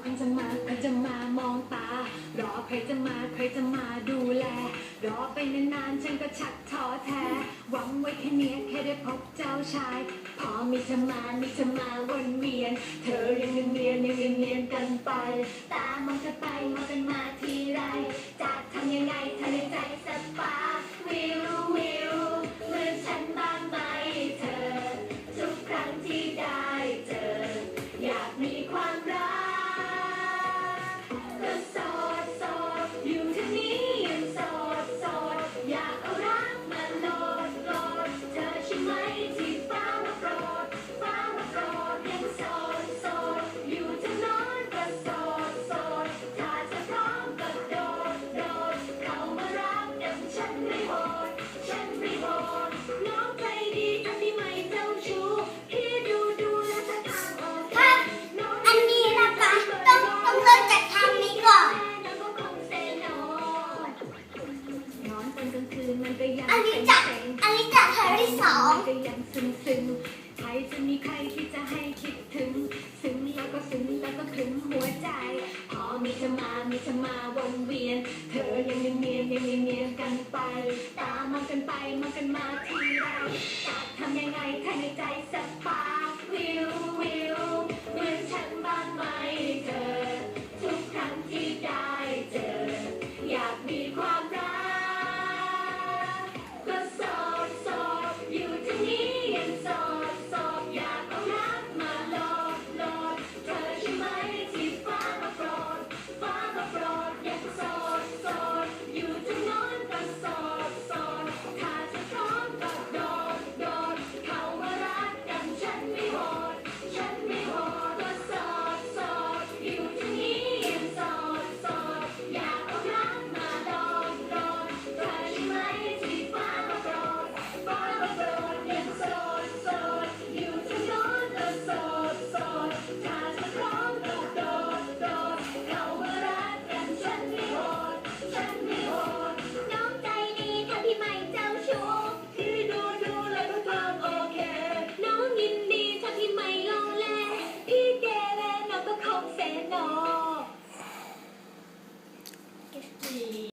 ใครจะมาใครจะมามองตา รอใครจะมาใครจะมาดูแล รอไปนานๆฉันก็ชักท้อแท้ หวังไว้แค่เนี้ยแค่ได้พบเจ้าชาย พอมีจะมามีจะมาวนเวียน เธอยังเรียนเรียังเนียนกันไป ตามองเธอไปมองกันมา ก็ยังซึ้งซึ้งใครจะมีใครที่จะให้คิดถึง ซึ้งแล้วก็ซึ้งแล้วก็คลึงหัวใจ พอมีเธอมา มีเธอมาวนเวียน เธอยังเนียนเนียนยังเนียนเนียกันไป ตามมากันไปมากันมาทีไร